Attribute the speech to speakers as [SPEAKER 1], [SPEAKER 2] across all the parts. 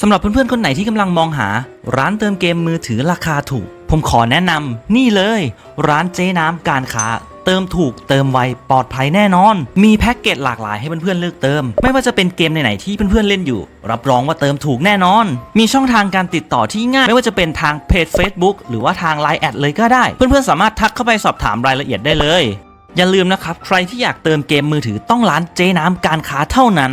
[SPEAKER 1] สำหรับเพื่อนๆ คนไหนที่กำลังมองหา ร้านเติมเกมมือถือราคาถูก ผมขอแนะนำนี่เลย ร้านเจ๊น้ำการค้า เติมถูกเติมไวปลอดภัยแน่นอน มีแพ็กเกจหลากหลายให้เพื่อนๆเลือกเติม ไม่ว่าจะเป็นเกมไหนๆที่เพื่อนๆเล่นอยู่ รับรองว่าเติมถูกแน่นอน มีช่องทางการติดต่อที่ง่าย ไม่ว่าจะเป็นทางเพจ Facebook หรือว่าทาง Line แอดเลยก็ได้ เพื่อนๆสามารถทักเข้าไปสอบถามรายละเอียดได้เลย อย่าลืมนะครับใครที่อยากเติมเกมมือถือต้องร้านเจ๊น้ำการค้าเท่านั้น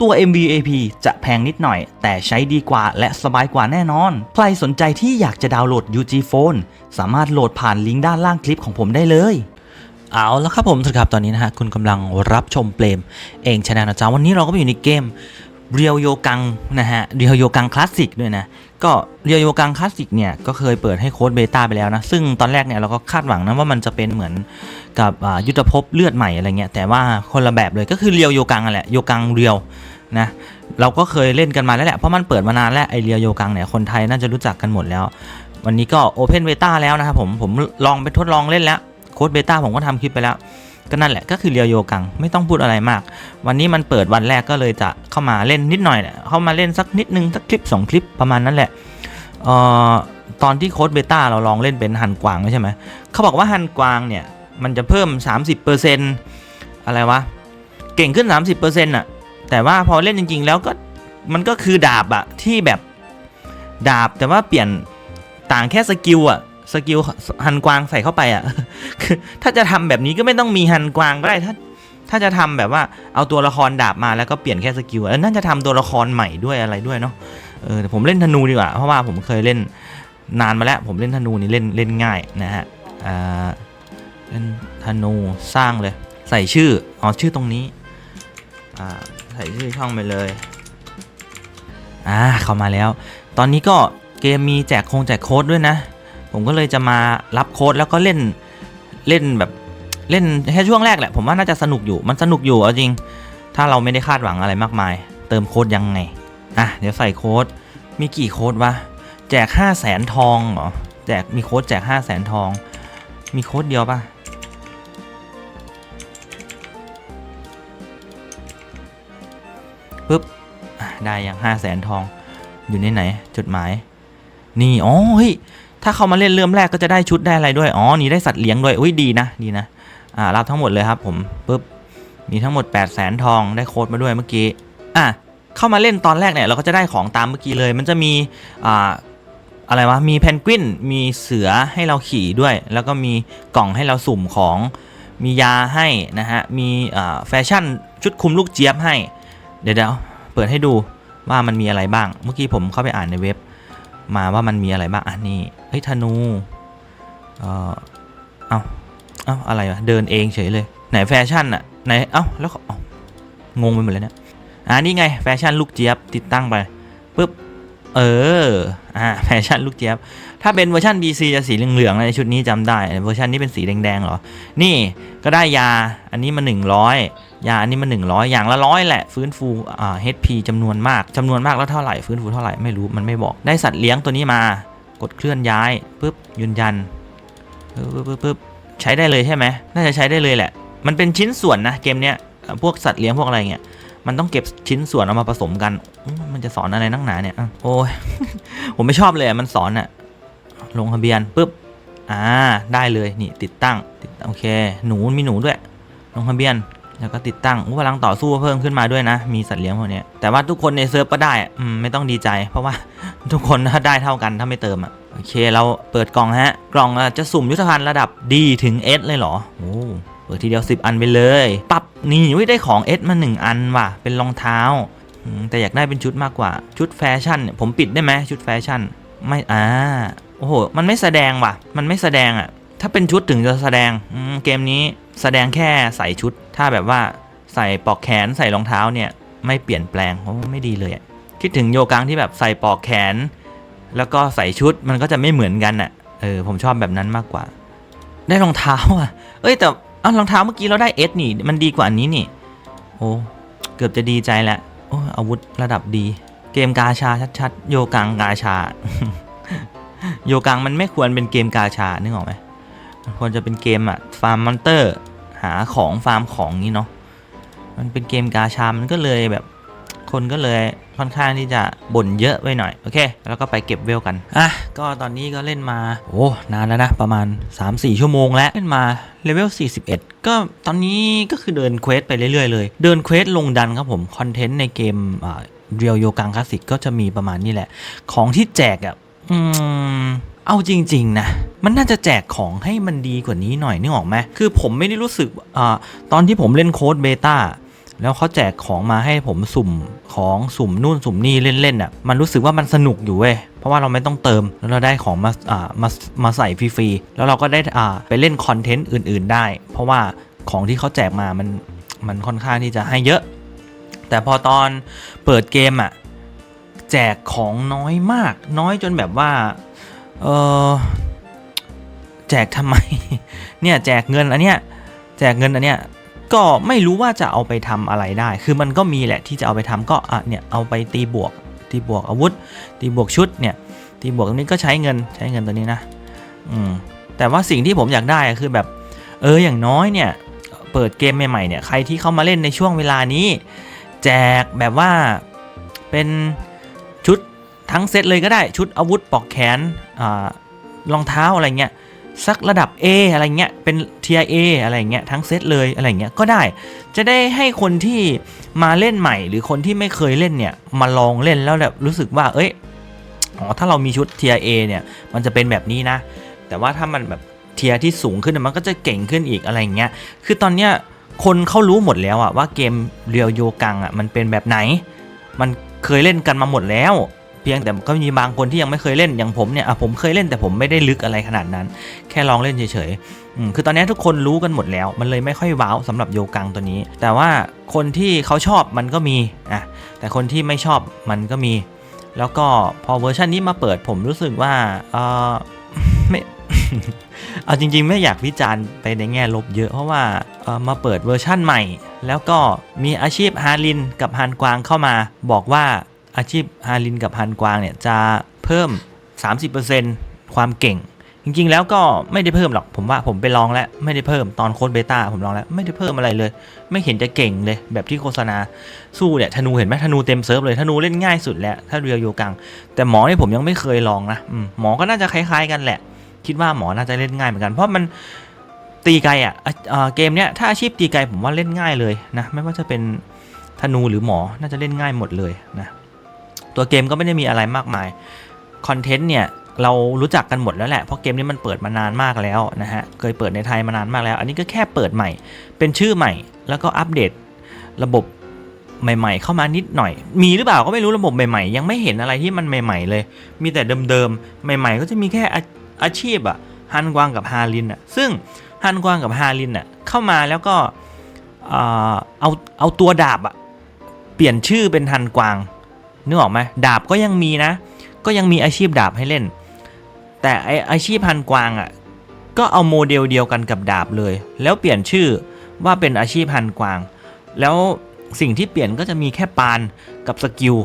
[SPEAKER 1] ตัว MVAP จะแพงนิดหน่อย แต่ใช้ดีกว่าและสบายกว่าแน่นอน ใครสนใจที่อยากจะดาวน์โหลด UG Phone สามารถโหลดผ่านลิงก์ด้านล่างคลิปของผมได้เลยเอาแล้วครับผมสวัสดีครับตอนนี้นะฮะคุณกำลังรับชมเปลมเองชนะนะจ๊ะวันนี้เราก็อยู่ในเกม เรียวโยกังนะฮะเรียวโยกังคลาสสิกด้วยนะก็เรียวโยกังคลาสสิกเนี่ยก็เคยเปิดให้โค้ดเบต้าไปแล้วนะ ซึ่งตอนแรกเนี่ยเราก็คาดหวังนะว่ามันจะเป็นเหมือนกับยุทธภพเลือดใหม่อะไรเงี้ยแต่ว่าคนละแบบเลยก็คือเรียวโยกังนั่นแหละโยกังเรียวนะเราก็เคยเล่นกันมาแล้วแหละเพราะมันเปิดมานานแล้วไอเรียวโยกังเนี่ยคนไทยน่าจะรู้จักกันหมดแล้ว วันนี้ก็โอเพนเบต้าแล้วนะครับผมผมลองไปทดลองเล่นแล้วโค้ดเบต้าผมก็ทำคลิปไปแล้ว ก็นั่นแหละก็คือเรียวโยกังไม่ต้องพูดอะไรมาก วันนี้มันเปิดวันแรกก็เลยจะเข้ามาเล่นนิดหน่อยเนี่ยเข้ามาเล่นสักนิดนึงสักคลิป 2 คลิปประมาณนั้นแหละเอ่อตอนที่โค้ดเบต้าเราลองเล่นเป็นฮันกวางใช่ไหมเขาบอกว่าฮันกวางเนี่ยมันจะเพิ่ม 30%อะไรวะเก่งขึ้น 30%อน่ะแต่ว่าพอเล่นจริง ๆ แล้วก็มันก็คือดาบอะที่แบบดาบแต่ว่าเปลี่ยนต่างแค่สกิลอะ สกิลฮันกวางใส่เข้าไปอะคือถ้าจะทำแบบนี้ก็ไม่ต้องมีฮันกวางก็ได้ถ้า ถ้าจะทำแบบว่าเอาตัวละครดาบมาแล้วก็เปลี่ยนแค่สกิลเออน่าจะทำตัวละครใหม่ด้วยอะไรด้วยเนาะเออแต่ผมเล่นธนูดีกว่าเพราะว่าผมเคยเล่นนานมาแล้ว ผมเล่นธนูนี่เล่นเล่นง่ายนะฮะอ่าเล่นธนูสร้างเลย ใส่ชื่ออ๋อชื่อตรงนี้อ่าใส่ชื่อช่องไปเลยอ่าเข้ามาแล้ว ตอนนี้ก็เกมมีแจกโคงแจกโค้ดด้วยนะ ผมก็เลยจะมารับโค้ดแล้วก็เล่นเล่นแบบเล่นแค่ช่วงแรกแหละ ผมว่าน่าจะสนุกอยู่มันสนุกอยู่เอาจริง ถ้าเราไม่ได้คาดหวังอะไรมากมาย เติมโค้ดยังไงอะเดี๋ยวใส่โค้ดมีกี่โค้ดวะแจก 5 0 0แสนทองเหรอแจกมีโค้ดแจก 5 0 0แสนทอง มีโค้ดเดียวปะปึ๊บได้ยัง5 0 0แสนทองอยู่ในไหนจดหมาย นี่ อ๋อเฮ้ย ถ้าเขามาเล่นเริ่มแรกก็จะได้ชุดได้อะไรด้วย อ๋อ นี่ได้สัตว์เลี้ยงด้วย อุ้ยดีนะ ดีนะ อ่า รับทั้งหมดเลยครับผมปุ๊บ มีทั้งหมด 8 0 0แสนทอง ได้โค้ดมาด้วยเมื่อกี้ อะ เข้ามาเล่นตอนแรกเนี่ยเราก็จะได้ของตามเมื่อกี้เลย มันจะมี อ่า อะไรวะ มีเพนกวิน มีเสือให้เราขี่ด้วย แล้วก็มีกล่องให้เราสุ่มของ มียาให้นะฮะ มีอ่าแฟชั่นชุดคุมลูกเจี๊ยบให้ เดี๋ยวเดี๋ยวเปิดให้ดูว่ามันมีอะไรบ้าง เมื่อกี้ผมเข้าไปอ่านในเว็บ มาว่ามันมีอะไรบ้างอะนี่เฮ้ยธนูเอ่อเอาเอาอะไรวะเดินเองเฉยเลย ไหนแฟชั่นอะไหนเอ้าแล้วเองงไปหมดเลยเนี่ยอ่านี่ไงแฟชั่นลูกเจี๊ยบติดตั้งไปปุ๊บเอออ่าแฟชั่นลูกเจี๊ยบถ้าเป็นเวอร์ชัน BC จะสีเหลืองๆในชุดนี้จำได้เวอร์ชันนี้เป็นสีแดงๆเหรอ นี่ก็ได้ยาอันนี้มา 100 ยาอันนี้มา100 อย่างละร้อยแหละ ฟื้นฟูอ่า HP จำนวนมากจำนวนมากแล้วเท่าไหร่ฟื้นฟูเท่าไหร่ไม่รู้มันไม่บอกได้สัตว์เลี้ยงตัวนี้มากดเคลื่อนย้ายปุ๊บยืนยันปึ๊บปึ๊บปึ๊บใช้ได้เลยใช่ไหมน่าจะใช้ได้เลยแหละ มันเป็นชิ้นส่วนนะเกมเนี้ยพวกสัตว์เลี้ยงพวกอะไรเงี้ยมันต้องเก็บชิ้นส่วนเอามาผสมกัน มันจะสอนอะไรนักหนาเนี่ยโอ้ยผมไม่ชอบเลยมันสอนอะลงทะเบียนปุ๊บอ่าได้เลยนี่ติดตั้งโอเค หนูมีหนูด้วย ลงทะเบียน แล้วก็ติดตั้งพลังต่อสู้เพิ่มขึ้นมาด้วยนะ มีสัตว์เลี้ยงพวกนี้แต่ว่าทุกคนในเซิร์ฟก็ได้อืมไม่ต้องดีใจ เพราะว่าทุกคนถ้าได้เท่ากันถ้าไม่เติมอะโอเคเราเปิดกล่องฮะ กล่องจะสุ่มยุทธภัณฑ์ระดับ D ถึง S เลยเหรอโอ้เปิดทีเดียว 10 อันไปเลยปับนี่อุ๊ยได้ของเอสมา 1 อันว่ะ เป็นรองเท้า แต่อยากได้เป็นชุดมากกว่าชุดแฟชั่นเนี่ยผมปิดได้ไหมชุดแฟชั่น ไม่อ่าโอ้โห มันไม่แสดงว่ะ มันไม่แสดงอะ่ะ ถ้าเป็นชุดถึงจะแสดงเกมนี้แสดงแค่ใส่ชุด ถ้าแบบว่าใส่ปลอกแขนใส่รองเท้าเนี่ยไม่เปลี่ยนแปลงโอ้ไม่ดีเลยคิดถึงโยกังที่แบบใส่ปลอกแขน แล้วก็ใส่ชุดมันก็จะไม่เหมือนกันอะเออผมชอบแบบนั้นมากกว่า ได้รองเท้าอะ เอ้ยแต่เอารองเท้าเมื่อกี้เราได้เอสนี่ มันดีกว่าอันนี้นี่โอ้เกือบจะดีใจแล้วโอ้อาวุธระดับดี เกมกาชาชัดๆโยกังกาชา โยกังมันไม่ควรเป็นเกมกาชานึกออกไหม ควรจะเป็นเกมอะฟาร์มมอนเตอร์ หาของฟาร์มของนี้เนาะมันเป็นเกมกาชา มันก็เลยแบบคนก็เลยค่อนข้างที่จะบ่นเยอะไปหน่อย โอเค แล้วก็ไปเก็บเวลกัน อะ ก็ตอนนี้ก็เล่นมา โอ้ นานแล้วนะ ประมาณ 3-4 ชั่วโมงแล้ว เล่นมาเลเวล 41 ก็ตอนนี้ก็คือเดินเควสไปเรื่อยๆเลย เดินเควสลงดันครับผม คอนเทนต์ในเกมอ่าเรียวโยกังคลาสสิกก็จะมีประมาณนี้แหละ ของที่แจกอะ อืม เอาจริง ๆ นะ มันน่าจะแจกของให้มันดีกว่านี้หน่อยนึกออกไหมคือผมไม่ได้รู้สึกอ่าตอนที่ผมเล่นโค้ดเบต้าแล้วเขาแจกของมาให้ผมสุ่มของสุ่มนู่นสุ่มนี่เล่นๆอะมันรู้สึกว่ามันสนุกอยู่เว้ยเพราะว่าเราไม่ต้องเติมแล้วเราได้ของมาอ่ามามาใส่ฟรีๆแล้วเราก็ได้อ่าไปเล่นคอนเทนต์อื่น ๆได้ เพราะว่าของที่เขาแจกมามันมันค่อนข้างที่จะให้เยอะ แต่พอตอนเปิดเกมอะแจกของน้อยมาก น้อยจนแบบว่าเออ แจกทำไม เนี่ยแจกเงินอันเนี้ยแจกเงินอันเนี้ยก็ไม่รู้ว่าจะเอาไปทำอะไรได้ คือมันก็มีแหละที่จะเอาไปทำก็อะเนี่ยเอาไปตีบวก ตีบวกอาวุธ ตีบวกชุดเนี่ย ตีบวกตรงนี้ก็ใช้เงินใช้เงินตัวนี้นะ อืม แต่ว่าสิ่งที่ผมอยากได้คือแบบ เอออย่างน้อยเนี่ย เปิดเกมใหม่ๆเนี่ยใครที่เข้ามาเล่นในช่วงเวลานี้ แจกแบบว่าเป็นชุดทั้งเซตเลยก็ได้ชุดอาวุธปอกแขนอ่ารองเท้าอะไรเงี้ย สักระดับ A อะไรเงี้ยเป็น tier A อะไรเงี้ยทั้งเซตเลยอะไรเงี้ยก็ได้ จะได้ให้คนที่มาเล่นใหม่ หรือคนที่ไม่เคยเล่นเนี่ยมาลองเล่นแล้วแบบรู้สึกว่า เอ้ยอ๋อถ้าเรามีชุด tier A เนี่ยมันจะเป็นแบบนี้นะ แต่ว่าถ้ามันแบบเทียที่สูงขึ้นมันก็จะเก่งขึ้นอีกอะไรเงี้ยคือตอนเนี้ยคนเขารู้หมดแล้วอะว่าเกมเรียวโยกังอะมันเป็นแบบไหน มันเคยเล่นกันมาหมดแล้ว พียงแต่ก็มีบางคนที่ยังไม่เคยเล่นอย่างผมเนี่ยอะผมเคยเล่นแต่ผมไม่ได้ลึกอะไรขนาดนั้น แค่ลองเล่นเฉยๆคือตอนนี้ทุกคนรู้กันหมดแล้ว มันเลยไม่ค่อยว้าวสำหรับโยกังตัวนี้ แต่ว่าคนที่เขาชอบมันก็มีอะแต่คนที่ไม่ชอบมันก็มี แล้วก็พอเวอร์ชันนี้มาเปิดผมรู้สึกว่าเออไม่เอาจริงๆ ไม่อยากวิจารณ์ไปในแง่ลบเยอะเพราะว่ามาเปิดเวอร์ชั่นใหม่ แล้วก็มีอาชีพฮารินกับฮันกวางเข้ามาบอกว่า อาชีพฮารินกับฮันกวางเนี่ยจะเพิ่ม 30%ความเก่ง จริงๆ แล้วก็ไม่ได้เพิ่มหรอกผมว่าผมไปลองแล้วไม่ได้เพิ่มตอนโค้ดเบต้าผมลองแล้วไม่ได้เพิ่มอะไรเลย ไม่เห็นจะเก่งเลยแบบที่โฆษณาสู้เนี่ยธนูเห็นไหมธนูเต็มเซิร์ฟเลยธนูเล่นง่ายสุดแล้วถ้าเรียวโยกัง แต่หมอนี่ผมยังไม่เคยลองนะหมอก็น่าจะคล้ายๆกันแหละ คิดว่าหมอน่าจะเล่นง่ายเหมือนกัน เพราะมันตีไกลอะอะเอ่อเกมเนี้ยถ้าอาชีพตีไกลผมว่าเล่นง่ายเลยนะไม่ว่าจะเป็นธนูหรือหมอน่าจะเล่นง่ายหมดเลยนะ ตัวเกมก็ไม่ได้มีอะไรมากมายคอนเทนต์เนี่ยเรารู้จักกันหมดแล้วแหละเพราะเกมนี้มันเปิดมานานมากแล้วนะฮะเคยเปิดในไทยมานานมากแล้ว อันนี้ก็แค่เปิดใหม่ เป็นชื่อใหม่ แล้วก็อัปเดตระบบใหม่ ๆ เข้ามานิดหน่อย มีหรือเปล่าก็ไม่รู้ระบบใหม่ๆ ยังไม่เห็นอะไรที่มันใหม่ ๆ เลย มีแต่เดิมๆใหม่ ๆ ก็จะมีแค่อาอชีพอะฮันกวางกับฮารินอะซึ่งฮันกวางกับฮารินอะเข้ามาแล้วก็เอ่อเอาเอาตัวดาบอะเปลี่ยนชื่อเป็นฮันกวาง นึกออกไหมดาบก็ยังมีนะ ก็ยังมีอาชีพดาบให้เล่น แต่ไออาชีพฮันกวางอะก็เอาโมเดลเดียวกันกับดาบเลย แล้วเปลี่ยนชื่อว่าเป็นอาชีพฮันกวาง แล้วสิ่งที่เปลี่ยนก็จะมีแค่ปานกับสกิล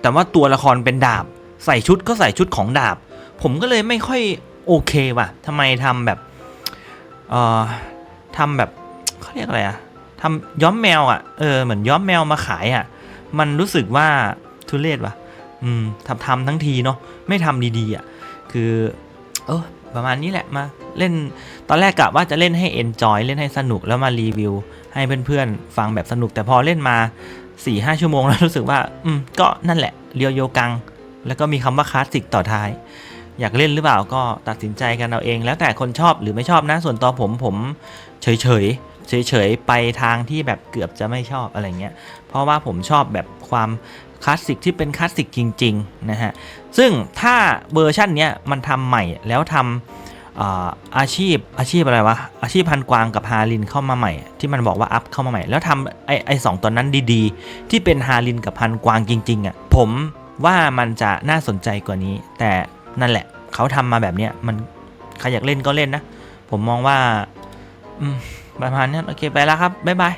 [SPEAKER 1] แต่ว่าตัวละครเป็นดาบ ใส่ชุดก็ใส่ชุดของดาบ ผมก็เลยไม่ค่อยโอเคว่ะทำไมทำแบบเอ่อทำแบบเขาเรียกอะไรอะทำย้อมแมวอะเออเหมือนย้อมแมวมาขายอะมันรู้สึกว่า ทุเรศว่ะ อืมทำทำทั้งทีเนาะไม่ทำดีๆอะคือ เออประมาณนี้แหละมาเล่นตอนแรกกะว่าจะเล่นให้ enjoy เล่นให้สนุกแล้วมารีวิว ให้เพื่อนๆ ฟังแบบสนุก แต่พอเล่นมา4-5หชั่วโมงแล้วรู้สึกว่า อืมก็นั่นแหละเรียวโยกัง แล้วก็มีคำว่าคลาสสิกต่อท้าย อยากเล่นหรือเปล่าก็ตัดสินใจกันเอาเอง แล้วแต่คนชอบหรือไม่ชอบนะ ส่วนตัวผมผมเฉยเฉยเฉยเฉยๆไปทางที่แบบเกือบจะไม่ชอบอะไรเงี้ย เพราะว่าผมชอบแบบความ คลาสสิกที่เป็นคลาสสิกจริงๆนะฮะซึ่งถ้าเวอร์ชันเนี้ยมันทำใหม่แล้วทำอาชีพอาชีพอะไรวะอาชีพพันกวางกับฮารินเข้ามาใหม่ ที่มันบอกว่าอัพเข้ามาใหม่ แล้วทำไอไอสองตัวนั้นดีๆ ที่เป็นฮารินกับพันกวางจริงๆอะผมว่ามันจะน่าสนใจกว่านี้ แต่นั่นแหละเขาทำมาแบบเนี้ยมันใครอยากเล่นก็เล่นนะ ผมมองว่าประมาณนี้โอเคไปแล้วครับบ๊ายบาย